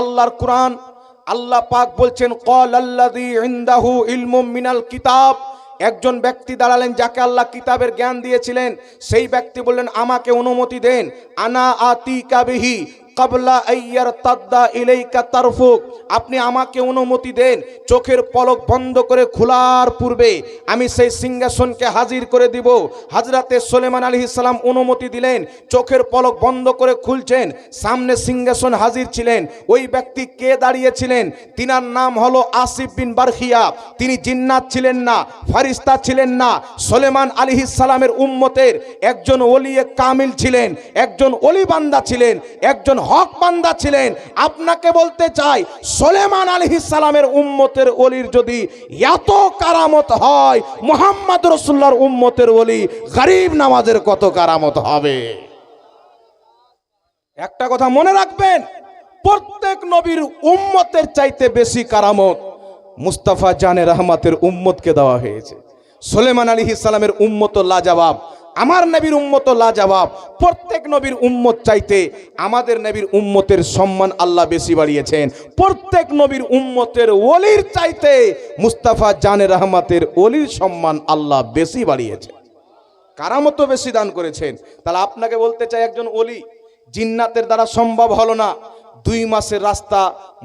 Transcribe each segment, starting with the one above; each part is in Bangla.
আল্লাহর কোরআন, আল্লাহ পাক বলছেন কল আল্লাদি ইন্দাহু মিনাল কিতাব। একজন ব্যক্তি দাঁড়ালেন যাকে আল্লাহ কিতাবের জ্ঞান দিয়েছিলেন, সেই ব্যক্তি বললেন, আমাকে অনুমতি দেন। আনা আতি কাবিহি কাবলা আইয়ার তাদ্দা ইলাইকা তারফুক। আপনি আমাকে অনুমতি দেন, চোখের পলক বন্ধ করে খোলার পূর্বে আমি সেই সিংহাসনকে হাজির করে দিব। হাজরাতে সোলেমান আলী ইসলাম অনুমতি দিলেন, চোখের পলক বন্ধ করে খুলছেন, সামনে সিংহাসন হাজির ছিলেন। ওই ব্যক্তি কে দাঁড়িয়েছিলেন? তিনার নাম হলো আসিফ বিন বারখিয়া। তিনি জিন্নাত ছিলেন না, ফারিস্তা ছিলেন না। সোলেমান আলী ইসলামের উম্মতের একজন ওলিয়ে কামিল ছিলেন, একজন অলি বান্দা ছিলেন, একজন হক বান্দা ছিলেন। আপনাকে বলতে চাই, সোলেমান আলী ইসলামের উম্মতের অলির যদি এত কারামত হয়, মোহাম্মদ রসুল্লাহর উম্মতের অলি গরিব নামাজের কত কারামত হবে? একটা কথা মনে রাখবেন, প্রত্যেক নবীর উম্মতের চাইতে বেশি কারামত মুস্তাফা জানে রহমাতের উম্মতকে দেওয়া হয়েছে। সোলেমান আলী ইসলামের উম্মত লাজবাব আমার নবীর উম্মত লাজবাব। প্রত্যেক নবীর উম্মত চাইতে আমাদের নবীর উম্মতের সম্মান আল্লাহ বেশি বাড়িয়েছেন। প্রত্যেক নবীর উম্মতের ওলির চাইতে মুস্তাফা জানে রহমাতের ওলির সম্মান আল্লাহ বেশি বাড়িয়েছে। কারামত বেশি দান করেছেন। তাহলে আপনাকে বলতে চাই একজন অলি জিন্নাতের দ্বারা সম্ভব হলো না। দুই মাসের রাস্তা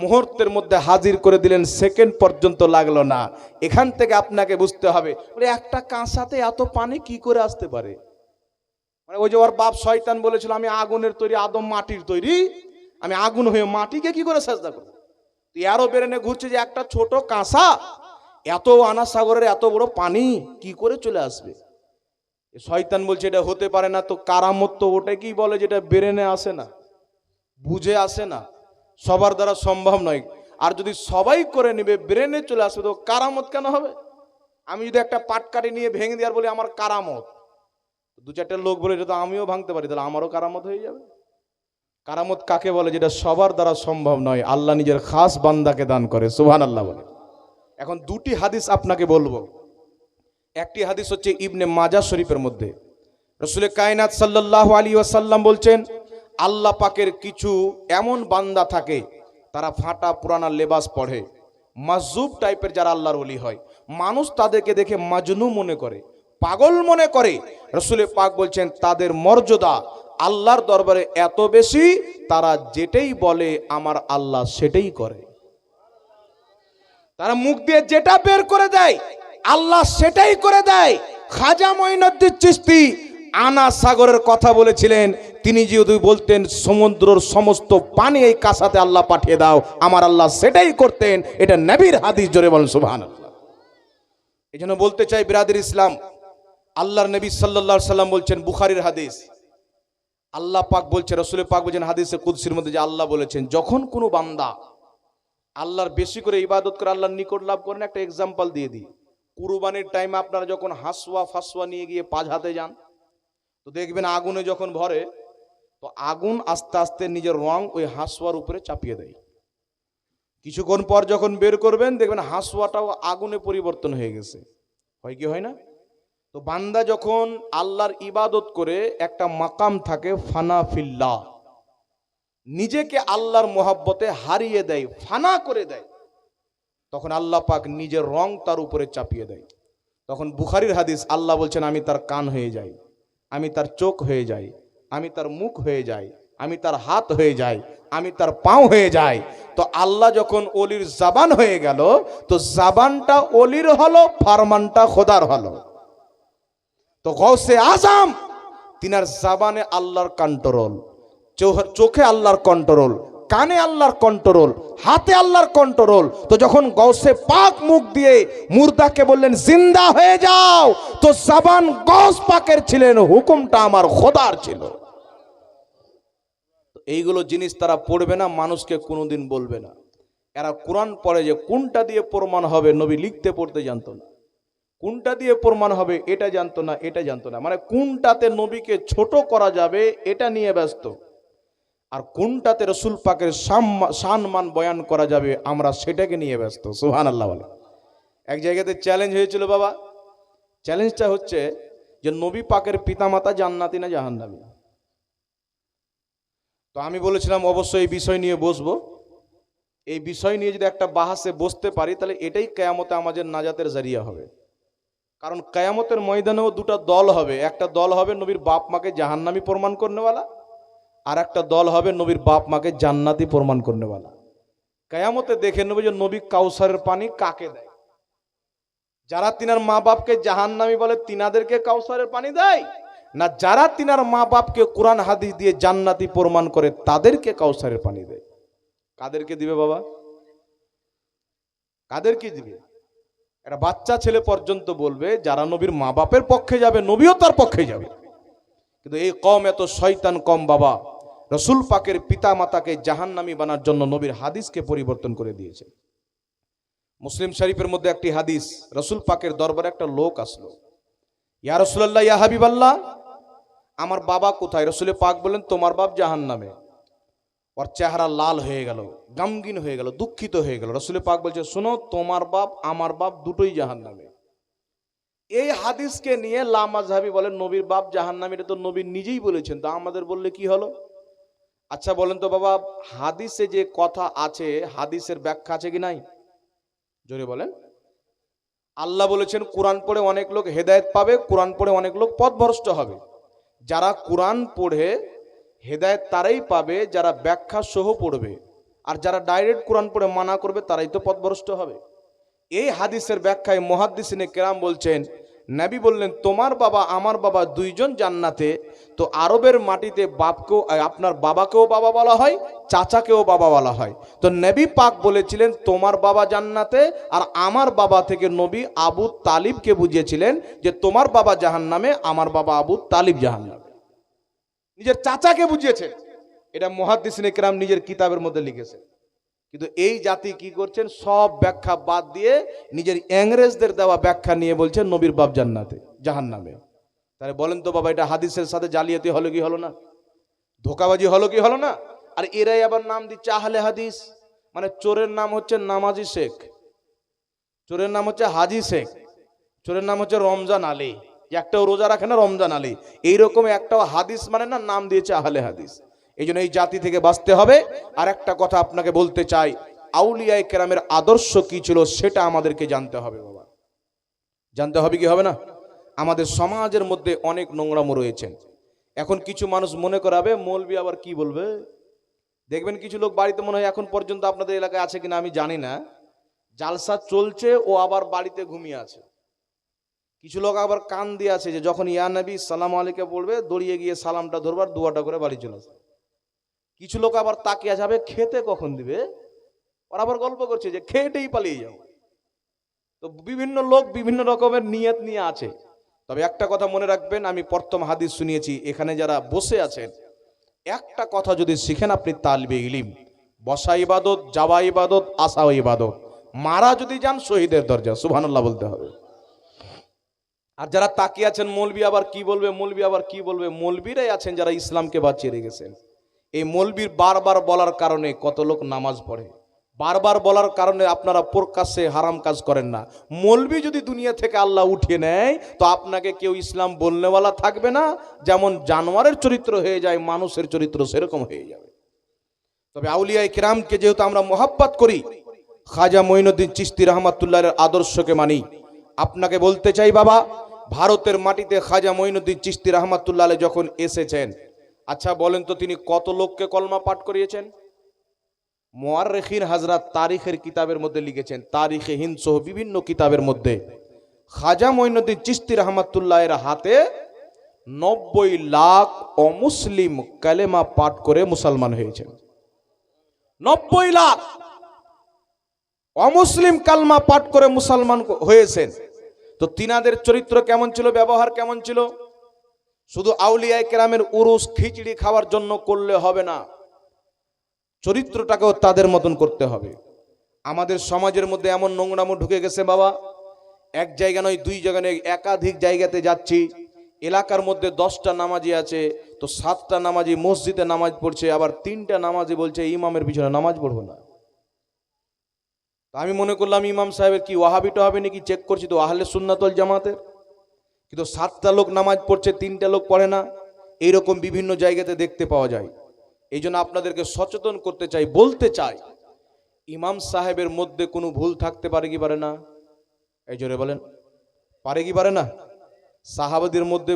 মুহূর্তের মধ্যে হাজির করে দিলেন, সেকেন্ড পর্যন্ত লাগল না। এখান থেকে আপনাকে বুঝতে হবে একটা কাঁসাতে এত পানি কি করে আসতে পারে? মানে ওই যে ওর বাপ শয়তান বলেছিল, আমি আগুনের তৈরি, আদম মাটির তৈরি। আমি আগুন হয়ে মাটিকে কি করে সাজদা করব? তুই আরও বেরেনে ঘুরছে যে, একটা ছোট কাঁসা, এত আনা সাগরের এত বড় পানি কি করে চলে আসবে? শয়তান বলছে, এটা হতে পারে না, তো কারামত তো ওটা কি বলে যেটা বেরেনে আসে না। বুঝে আসে না। সবার দ্বারা সম্ভব নয়। আর যদি সবাই করে নেবে, ব্রেনে চলে আসবে, তো কারামত কেন হবে? আমি যদি একটা পাটকাটি নিয়ে ভেঙে দেওয়ার বলি, আমার কারামত। দু চারটে লোক বলে, এটা তো আমিও ভাঙতে পারি। তাহলে আমারও কারামত হয়ে যাবে। কারামত কাকে বলে? যেটা সবার দ্বারা সম্ভব নয়। আল্লাহ নিজের খাস বান্দাকে দান করে। সুহান আল্লাহ বলে। এখন দুটি হাদিস আপনাকে বলব। একটি হাদিস হচ্ছে ইবনে মাজা শরীফের মধ্যে। রসুলের কায়নাত সাল্লাল্লাহু আলী ওয়াসাল্লাম বলছেন আল্লাহ পাকের কিছু এমন বান্দা থাকে, তারা ফাটা পুরানা লেবাস পড়ে। মাজুব টাইপের যারা আল্লাহর ওলি হয়, মানুষ তাদেরকে দেখে মাজনু মনে করে, পাগল মনে করে। রসুলের পাক বলছেন, তাদের মর্যাদা আল্লাহর দরবারে এত বেশি, তারা যেটাই বলে আমার আল্লাহ সেটাই করে। তারা মুখ দিয়ে যেটা বের করে দেয়, আল্লাহ সেটাই করে দেয়। খাজা মঈনুদ্দিন চিস্তি আনা সাগরের কথা বলেছিলেন। তিনি যদি বলতেন, সমুদ্রর সমস্ত পানি এই কাসাতে আল্লাহ পাঠিয়ে দাও, আমার আল্লাহ সেটাই করতেন। এটা নবীর হাদিস, জোরে বলেন সুবহান এই জন্য বলতে চাই, বিরাদের ইসলাম, আল্লাহর নবী সাল্লাল্লাহু সাল্লাম বলছেন বুখারির হাদিস। আল্লাহ পাক বলছে রসুলের পাক বলছেন হাদিসে কুদসির মধ্যে যে আল্লাহ বলেছেন, যখন কোনো বান্দা আল্লাহর বেশি করে ইবাদত করে, আল্লাহর নিকট লাভ করেন একটা এক্সাম্পল দিয়ে দিই। কুরবানির টাইমে আপনারা যখন হাসুয়া ফাসুয়া নিয়ে গিয়ে পাঁচ হাতে যান তো দেখবেন আগুনে যখন ভরে, তো আগুন আস্তে আস্তে নিজের রং ওই হাসুয়ার উপরে চাপিয়ে দেয়। কিছুক্ষণ পর যখন বের করবেন, দেখবেন হাসুয়াটাও আগুনে পরিবর্তন হয়ে গেছে। হয় কি হয় না? তো বান্দা যখন আল্লাহর ইবাদত করে একটা মাকাম থাকে, ফানা ফিল্লাহ নিজেকে আল্লাহর মোহাব্বতে হারিয়ে দেয়, ফানা করে দেয়, তখন আল্লাহ পাক নিজের রং তার উপরে চাপিয়ে দেয়। তখন বুখারির হাদিস, আল্লাহ বলছেন, আমি তার কান হয়ে যাই। আমি তার চোখ হয়ে যাই, আমি তার মুখ হয়ে যাই, আমি তার হাত হয়ে যাই, আমি তার পাও হয়ে যাই। তো আল্লাহ যখন অলির জাবান হয়ে গেল, তো জাবানটা অলির হলো, ফারমানটা খোদার হলো। তো গৌসে আজাম, তিনার জাবানে আল্লাহর কন্ট্রোল চোখে আল্লাহর কন্ট্রোল কানে আল্লাহর কন্ট্রোল হাতে আল্লাহর কন্ট্রোল তো যখন গৌসে পাক মুখ দিয়ে মুর্দাকে বললেন, জিন্দা হয়ে যাও, তো সাবান গৌস পাকের ছিলেন, হুকুমটা আমার খোদার ছিল। এইগুলো জিনিস তারা পড়বে না, মানুষকে কোনোদিন বলবে না। এরা কোরআন পড়ে যে কোনটা দিয়ে প্রমাণ হবে, নবী লিখতে পড়তে জানতো না। কোনটা দিয়ে প্রমাণ হবে, এটা জানতো না, এটা জানতো না। মানে কোনটাতে নবীকে ছোট করা যাবে, এটা নিয়ে ব্যস্ত। আর কোনটাতে রসুল পাকের সম্মান বয়ান করা যাবে, আমরা সেটাকে নিয়ে ব্যস্ত। সুহান আল্লাহ বলে এক জায়গাতে চ্যালেঞ্জ হয়েছিল বাবা। চ্যালেঞ্জটা হচ্ছে যে নবী পাকের পিতামাতা জান্নাতি না জাহান্নামী? তো আমি বলেছিলাম, অবশ্যই এই বিষয় নিয়ে বসবো। এই বিষয় নিয়ে যদি একটা বাহাসে বসতে পারি, তাহলে এটাই কেয়ামতে আমাদের নাজাতের জারিয়া হবে। কারণ কেয়ামতের ময়দানেও দুটো দল হবে। একটা দল হবে নবীর বাপ মাকে জাহান্নামি প্রমাণ করনেওয়ালা আর একটা দল হবে নবীর বাপ মাকে জান্নাতি প্রমাণ করনেওয়ালা। কেয়ামতে দেখে নেবে যে নবী কাউসারের পানি কাকে দেয়। যারা তিনার মা বাপকে জাহান্নামি বলে, তিনাদেরকে কাউসারের পানি দেয়? না, যারা তিনার মা বাপকে কোরআন, হাদিস দিয়ে জান্নাতি প্রমাণ করে, তাদেরকে কাউসারের পানি দেয়। কাদেরকে দিবে বাবা? কাদেরকে দিবে? একটা বাচ্চা ছেলে পর্যন্ত বলবে, যারা নবীর মা বাপের পক্ষে যাবে, নবীও তার পক্ষে যাবে। কিন্তু এই কম এত শয়তান কম বাবা। রসুল পাকের পিতা মাতাকে জাহান্নামি বানার জন্য নবীর হাদিসকে পরিবর্তন করে দিয়েছে। মুসলিম শরীফের মধ্যে একটি হাদিস, রসুল পাকের দরবারে একটা লোক আসলো। ইয়া রসুল্লাহ ইয়া হাবিবাল্লাহ, আমার বাবা কোথায়? রসুল পাক বলেন তোমার বাপ জাহান নামে ওর চেহারা লাল হয়ে গেল, গামগিন হয়ে গেল, দুঃখিত হয়ে গেল। রসুল পাক বলছে, শোনো, তোমার বাপ, আমার বাপ দুটোই জাহান নামে এই হাদিসকে নিয়ে লামাজহাবি বলেন, নবীর বাপ জাহান নামে এটা তো নবী নিজেই বলেছেন, তা আমাদের বললে কি হলো? আচ্ছা বলেন তো বাবা, হাদিসে যে কথা আছে, হাদিসের ব্যাখ্যা আছে কি নাই? জোরে বলেন। আল্লাহ বলেছেন, কোরআন পড়ে অনেক লোক হেদায়েত পাবে, কোরআন পড়ে অনেক লোক পথভ্রষ্ট হবে। যারা কোরআন পড়ে, হেদায়েত তারাই পাবে, যারা ব্যাখ্যা সহ পড়বে। আর যারা ডাইরেক্ট কোরআন পড়ে মানা করবে, তারাই তো পথভ্রষ্ট হবে। এই হাদিসের ব্যাখ্যায় মহাদ্দিসিনে কেরাম বলছেন নবী বললেন, তোমার বাবা আমার বাবা দুইজন জান্নাতে, তো আরবের মাটিতে বাপকেও আপনার বাবাকেও বাবা বলা হয়, চাচাকেও বাবা বলা হয়। তো নবী পাক বলেছিলেন, তোমার বাবা জান্নাতে, আর আমার বাবা থেকে নবী আবু তালিবকে বুঝিয়েছিলেন যে তোমার বাবা জাহান্নামে, আমার বাবা আবু তালিব জাহান্নামে। নিজের চাচাকে বুঝিয়েছে। এটা কেরাম নিজের কিতাবের মধ্যে লিখেছে। কিন্তু এই জাতি কি করছেন? সব ব্যাখ্যা বাদ দিয়ে নিজের ইংরেজদের দেওয়া ব্যাখ্যা নিয়ে বলছেন নবীর বাপ জান্নাতে জাহান নামে তাহলে বলেন তো বাবা, এটা হাদিসের সাথে জালিয়াতি হলো কি হলো না? ধোকাবাজি হলো কি হলো না? আর এরাই আবার নাম দিচ্ছে আহলে হাদিস। মানে চোরের নাম হচ্ছে নামাজি শেখ। চোরের নাম হচ্ছে হাজি শেখ। চোরের নাম হচ্ছে রমজান আলী। একটাও রোজা রাখে না রমজান আলী। এইরকম একটাও হাদিস মানে না, নাম দিয়েছে আহলে হাদিস। এই জন্য এই জাতি থেকে বাঁচতে হবে। আর একটা কথা আপনাকে বলতে চাই আউলিয়ায় কেরামের আদর্শ কি ছিল সেটা আমাদেরকে জানতে হবে বাবা। জানতে হবে কি হবে না? আমাদের সমাজের মধ্যে অনেক নোংরামো রয়েছেন এখন কিছু মানুষ মনে করাবে, মৌলবি আবার কি বলবে? দেখবেন কিছু লোক বাড়িতে মনে হয় এখন পর্যন্ত আপনাদের এলাকায় আছে কিনা আমি জানি না। জালসা চলছে, ও আবার বাড়িতে ঘুমিয়ে আছে। কিছু লোক আবার কান দিয়ে আছে যে যখন ইয়া নবী সালাম আলীকে বলবে, দড়িয়ে গিয়ে সালামটা ধরবার, দুয়াটা করে বাড়ি চলে আসবে। কিছু লোক আবার তাকিয়ে যাবে খেতে কখন দিবে? ওরা আবার গল্প করছে যে, খেটেই পালিয়ে যাও। তো বিভিন্ন লোক বিভিন্ন রকমের নিয়ত নিয়ে আছে। তবে একটা কথা মনে রাখবেন, আমি প্রথম হাদিস শুনিয়েছি, এখানে যারা বসে আছেন, একটা কথা যদি শিখেন আপনি, তালবে ইলিম। বসা ইবাদত, যাওয়া ইবাদত আসা ইবাদত। মারা যদি যান, শহীদের দরজা, সুবহানাল্লাহ বলতে হবে। আর যারা তাকিয়ে আছেন, মৌলবি আবার কি বলবে, মৌলবি আবার কি বলবে? মৌলবিরাই আছেন যারা ইসলামকে বাঁচিয়ে রেখেছেন। এই মৌলবির বারবার বলার কারণে কত লোক নামাজ পড়ে। বারবার বলার কারণে আপনারা প্রকাশ্যে হারাম কাজ করেন না। মৌলবি যদি দুনিয়া থেকে আল্লাহ উঠিয়ে নেয়, তো আপনাকে কেউ ইসলাম বলনেওয়ালা থাকবে না। যেমন জানোয়ারের চরিত্র হয়ে যায়, মানুষের চরিত্র সেরকম হয়ে যাবে। তবে আউলিয়ায় কিরামকে যেহেতু আমরা মোহাব্বত করি, খাজা মঈনুদ্দিন চিস্তি রহমাতুল্লাহের আদর্শকে মানি। আপনাকে বলতে চাই, বাবা, ভারতের মাটিতে খাজা মঈনুদ্দিন চিস্তি রহমাতুল্লাহ যখন এসেছেন আচ্ছা বলেন তো তিনি কত লোককে কলমা পাঠ করিয়েছেন? মোয়ারেখিন হাজরাত তারিখের কিতাবের মধ্যে লিখেছেন, তারিখে হিন্দ সহ বিভিন্ন কিতাবের মধ্যে। খাজা মঈনুদ্দিন চিস্তি রহমাতুল্লাহের হাতে নব্বই লাখ অমুসলিম কালেমা পাঠ করে মুসলমান হয়েছেন। নব্বই লাখ অমুসলিম কালমা পাঠ করে মুসলমান হয়েছেন। তো তিনাদের চরিত্র কেমন ছিল, ব্যবহার কেমন ছিল? শুধু আউলিয়ায় কেরামের উরুস খিচড়ি খাওয়ার জন্য করলে হবে না। চরিত্রটাকেও তাদের মতন করতে হবে। আমাদের সমাজের মধ্যে এমন নোংরামো ঢুকে গেছে বাবা। এক জায়গা নয়, দুই জায়গা নয়, একাধিক জায়গাতে যাচ্ছি। এলাকার মধ্যে দশটা নামাজি আছে, তো সাতটা নামাজি মসজিদে নামাজ পড়ছে, আবার তিনটা নামাজি বলছে ইমামের পিছনে নামাজ পড়ব না। আমি মনে করলাম ইমাম সাহেবের কি ওয়াহাবিটা হবে নাকি চেক করছি তো আহলে সুন্নাতল জামাতের? কিন্তু সাতটা লোক নামাজ পড়ছে, তিনটা লোক পড়ে না। এইরকম বিভিন্ন জায়গাতে দেখতে পাওয়া যায়। এই জন্য আপনাদেরকে সচেতন করতে চাই, বলতে চাই, ইমাম সাহেবের মধ্যে কোনো ভুল থাকতে পারে কি পারে না? এই জোরে বলেন, পারে কি পারে না? সাহাবাদের মধ্যে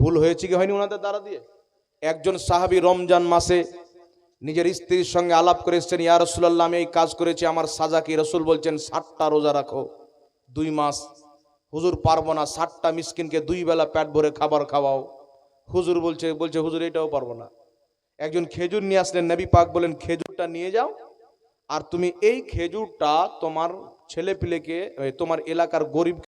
ভুল হয়েছে কি হয়নি ওনাদের দ্বারা দিয়ে? একজন সাহাবী রমজান মাসে নিজের স্ত্রীর সঙ্গে আলাপ করে এসছেন, ইয়া রসুল্লাহ আমি এই কাজ করেছি, আমার সাজা কি রসুল বলছেন ষাটটা রোজা রাখো, দুই মাস হুজুর পারব না, সাতটা মিসকিনকে দুই বেলা প্যাট ভরে খাবার খাওয়াও। হুজুর বলছে বলছে, হুজুর, এটাও পারব না। একজন খেজুর নিয়ে আসলেন, নবী পাক বলেন, খেজুরটা নিয়ে যাও, আর তুমি এই খেজুরটা তোমার ছেলে পিলেকে তোমার এলাকার গরিব